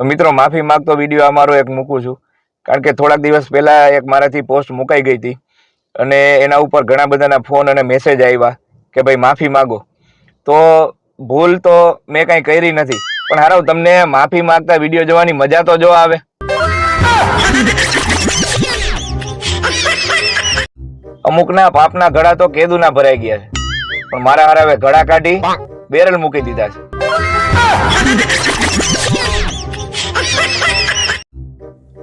તો મિત્રો, માફી માંગતો વીડિયો અમારો એક મૂકું છું. કારણ કે થોડાક દિવસ પહેલા એક મારાથી પોસ્ટ મુકાઈ ગઈ હતી. અને એના ઉપર ઘણા બધાના ફોન અને મેસેજ આવ્યા કે ભાઈ, માફી માંગો. તો ભૂલ તો મેં કાંઈ કરી નથી. પણ હારાવ, તમને માફી માંગતા વીડિયો જોવાની મજા તો જો આવે. અમુકના પાપના ઘડા તો કેદુના ભરાઈ ગયા છે. પણ મારા હારાવે ઘડા કાઢી, બેરલ મૂકી દીધા છે.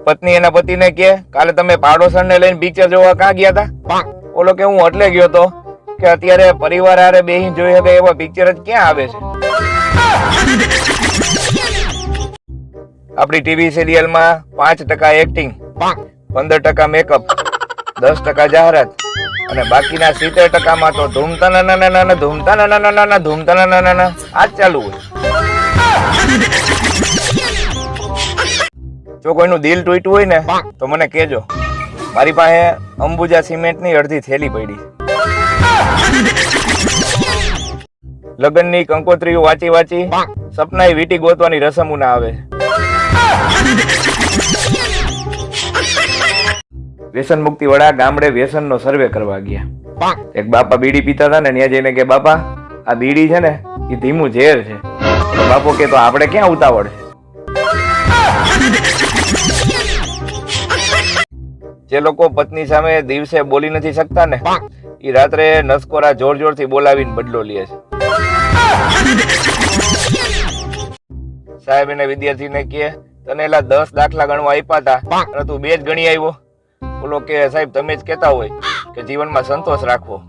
પત્ની એના પતિને કે કાલે તમે પાડોશણને લઈને પિક્ચર જોવા ક્યાં ગયા હતા ઓલો કે હું એટલે ગયો તો કે અત્યારે પરિવાર હારે બેહી જોઈ શકે એવા પિક્ચર જ ક્યાં આવે છે આપણી ટીવી સિરિયલમાં પાંચ ટકા એક્ટિંગ પંદર ટકા મેકઅપ દસ ટકા જાહેરાત અને બાકીના સિત્તેર ટકામાં તો ધૂમતા ના ના ના ના ધૂમતા ના ના ના ના ધૂમતા ના ના ના ના આ જ ચાલુ હોય જો કોઈનું દિલ તૂટ્યું હોય ને તો મને કહેજો. મારી પાસે અંબુજા સિમેન્ટની અડધી થેલી પડી. લગ્નની કંકોત્રીઓ વાંચી વાંચી સપનાએ વીટી ગોતવાની રસમો ના આવે. વ્યસન મુક્તિ વડા ગામડે વ્યસનનો સર્વે કરવા ગયા. એક બાપા બીડી પીતા હતા ને ત્યાં જઈને કે બાપા આ બીડી છે ને એ ધીમું ઝેર છે. બાપો કે તો આપણે ક્યાં ઉતાવળ છે? જે લોકો પત્ની સામે દિવસે બોલી નથી શકતા ને એ રાત્રે નસકોરા જોર જોરથી બોલાવીને બદલો લે છે. સાહેબ એને વિદ્યાર્થીને કહે તને એલા દસ દાખલા ગણવા આપ્યા હતા અને તું બે જ ગણી આવ્યો બોલો કે સાહેબ તમે જ કહેતા હોય કે જીવનમાં સંતોષ રાખવો.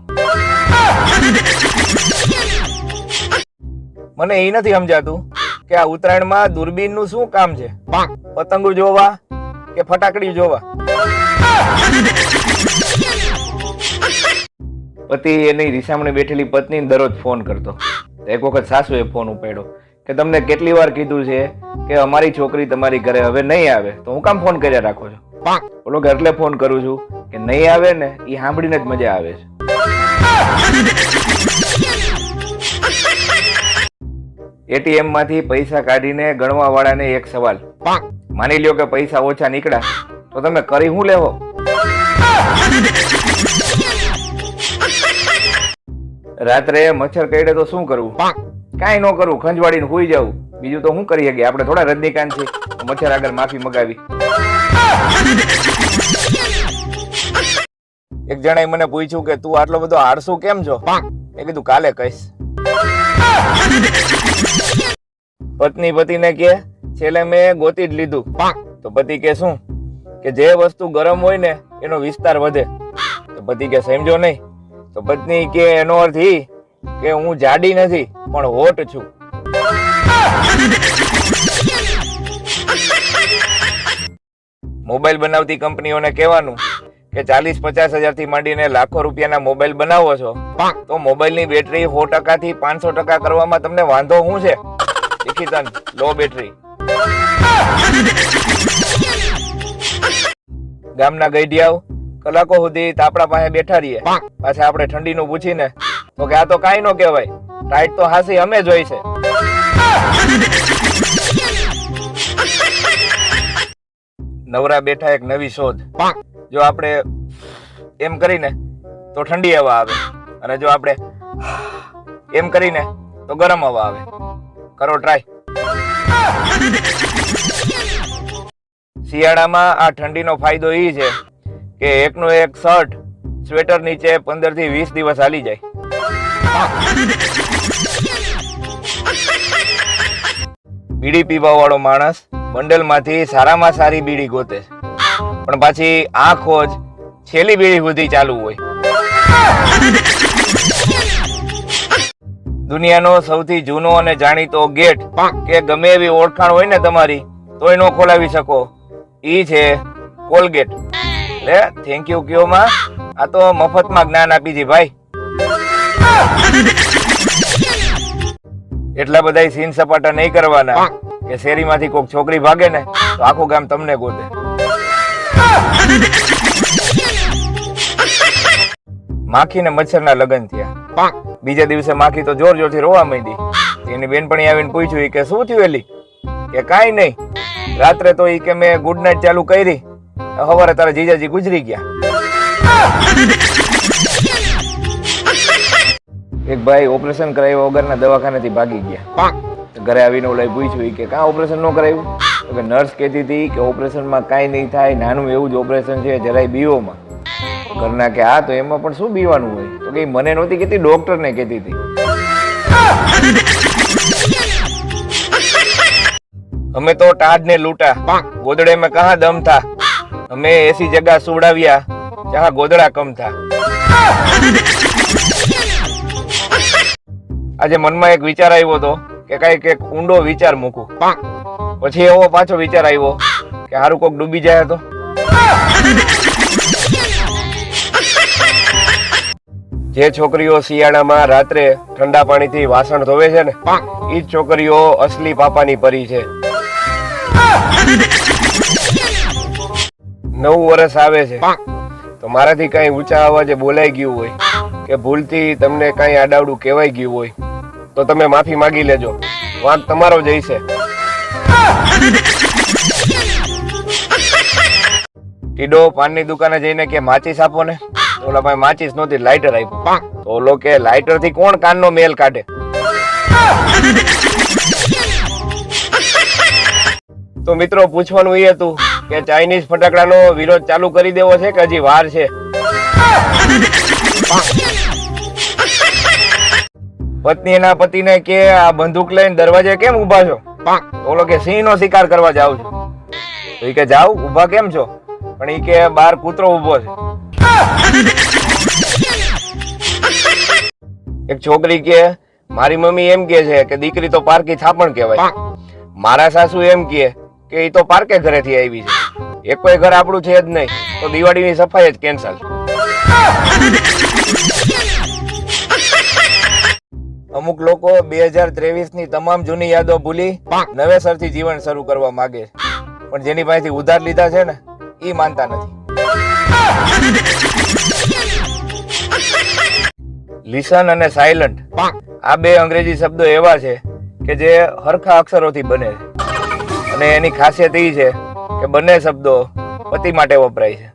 મને એ નથી સમજાતું કે આ ઉત્તરાયણમાં દૂરબીનનું શું કામ છે? પતંગો જોવા કે ફટાકડી જોવા? પતિ એની રીસામણે બેઠેલી પત્ની દરરોજ ફોન કરતો. એક વખત સાસુએ ફોન ઉપાડ્યો કે તમને કેટલી વાર કીધું છે કે અમારી છોકરી તમારી ઘરે હવે નહીં આવે, તો હું કામ ફોન કર્યા રાખો છો? બોલો કે એટલે ફોન કરું છું કે નહીં આવે ને એ સાંભળીને જ મજા આવે છે. એટીએમમાંથી પૈસા કાઢીને ગણવા વાળાને એક સવાલ. માની લ્યો કે પૈસા ઓછા નીકળ્યા તો તમે કરી શું લેવો? રાત્રે મચ્છર કરડે તો શું કરવું? કાંઈ ન કરવું ખંજવાડીને હોઈ જવું બીજું તો શું કરી શકીએ? આપણે થોડા રજનીકાંત છે. મચ્છર આગળ માફી મગાવી. એક જણાએ મને પૂછ્યું કે તું આટલો બધો આળસુ કેમ છો? એ કીધું કાલે કહીશ. પત્ની પતિને કે છેલ્લે મેં ગોતી જ લીધું. તો પતિ કે શું? કે જે વસ્તુ ગરમ હોય ને, એનો વિસ્તાર વધે. તો પતિ કે, સમજો નહીં. તો પત્ની કે, એનો અર્થ ઈ કે હું જાડી નથી, પણ હોટ છું. મોબાઈલ બનાવતી કંપનીઓને કહેવાનું કે, ચાલીસ પચાસ હજારથી માંડીને લાખો રૂપિયાના મોબાઈલ બનાવો છો, તો મોબાઈલની બેટરી સો ટકા થી પાંચસો ટકા કરવામાં તમને વાંધો શું છે? Low battery. ગામના ગઈઢિયાઓ કલાકો સુધી તાપડા પાસે બેઠા રહીએ. પાછા આપણે ઠંડીનું પૂછીને તો કે આ તો કાંઈ નો કહેવાય. ટાઈટ તો હાસી અમે જોઈ છે. નવરા બેઠા એક નવી શોધ. જો આપણે એમ કરીને તો ઠંડી હવા આવે. અને જો આપણે એમ કરીને તો ગરમ હવા આવે. કરો ટ્રાય શિયાળામાં આ ઠંડીનો ફાયદો એ છે કે એકનો એક શર્ટ સ્વેટર નીચે પંદરથી વીસ દિવસ હાલી જાય. બીડી પીવા વાળો માણસ બંડલમાંથી સારામાં સારી બીડી ગોતે. છે પણ પાછી આ ખોજ છેલ્લી બીડી સુધી ચાલુ હોય. દુનિયાનો સૌથી જૂનો અને જાણીતો ગેટ કે ગમે એવી ઓળખાણ હોય ને તમારી તોય ન ખોલાવી શકો. ઈ છે કોલગેટ. લે થેન્ક યુ કયો માં. આ તો મફતમાં જ્ઞાન આપી દી ભાઈ. એટલા બધા સીન સપાટા નહીં કરવાના કે શેરીમાંથી કોઈક છોકરી ભાગે ને તો આખું ગામ તમને ગોતે. માખી ને મચ્છર ના લગ્ન થયા. બીજા દિવસે માખી તો જોર જોરથી રોવા માંડી. એની બેનપણી આવીને પૂછ્યું કે શું થયું એલી? કે કાઈ નહીં. રાત્રે તો ઈ કે મેં ગુડ નાઇટ ચાલુ કરી. સવારે તારા જીજાજી ગુજરી ગયા. એક ભાઈ ઓપરેશન કરાવ્યા વગરના દવાખાનેથી ભાગી ગયા. ઘરે આવીને ઓલાઈ પૂછ્યું કે કાં ઓપરેશન ન કરાવ્યું? તો કે નર્સ કહેતી હતી કે ઓપરેશનમાં કાંઈ નહીં થાય નાનું એવું જ ઓપરેશન છે જરાય બીઓમાં. ઘરના કે હા તો એમાં પણ શું બીવાનું હોય? તો કે મને નહોતી કહેતી ડોક્ટરને કહેતી હતી. અમે તો ટાઢ ને લૂટા. ગોદડે મેં કહા દમ થા. અમે એસી જગા સુવડાવ્યા. જહા ગોદડા કમ થા. આજે મનમાં એક વિચાર આવ્યો હતો કે કંઈક એક ઊંડો વિચાર મૂકું. પછી એવો પાછો વિચાર આવ્યો કે હારું કોક ડૂબી જાય તો. જે છોકરીઓ શિયાળામાં રાત્રે ઠંડા પાણીથી વાસણ ધોવે છે ને એ જ છોકરીઓ અસલી પાપાની પરી છે. નવું વર્ષ આવે છે. તો મારાથી કઈ ઊંચા અવાજે બોલાઈ ગયું હોય કે ભૂલથી તમને કઈ આડાવડું કહેવાય ગયું હોય તો તમે માફી માંગી લેજો. વાંક તમારો જ હશે. ટીડો પાનની દુકાને જઈને કે માચીસ આપો ને? ઓલા ભાઈ માચીસ નહોતી લાઇટર આપ્યું. તો ઓલો કે લાઇટરથી કોણ કાનનો મેલ કાઢે? તો મિત્રો પૂછવાનું એ હતું કે ચાઇનીઝ ફટાકડાનો વિરોધ ચાલુ કરી દેવો છે કે હજી વાર છે? પત્ની એના પતિને કે આ બંદૂક લઈને દરવાજે કેમ ઊભા છો? ઓલો કે સિંહ નો શિકાર કરવા જાવ છું. તો ઈ કે જાવ ઊભા કેમ છો? પણ ઈ કે બાર કૂતરો ઊભો છે. એક છોકરી કે મારી મમ્મી એમ કે છે કે દીકરી તો પારકી થાપણ કહેવાય. મારા સાસુ એમ કે કે એ તો પારકે ઘરેથી આવી છે. એક કોઈ ઘર આપણું છે જ નહીં. તો દિવાળીની સફાઈ જ કેન્સલ. અમુક લોકો બે હજાર ત્રેવીસની તમામ જૂની યાદો ભૂલી નવેસરથી જીવન શરૂ કરવા માંગે છે. પણ જેની પાસેથી ઉધાર લીધા છે ને એ માનતા નથી. લિસન અને સાયલન્ટ. આ બે અંગ્રેજી શબ્દો એવા છે કે જે હરખા અક્ષરોથી બને છે. અને એની ખાસિયત એ છે કે બંને શબ્દો પતિ માટે વપરાય છે.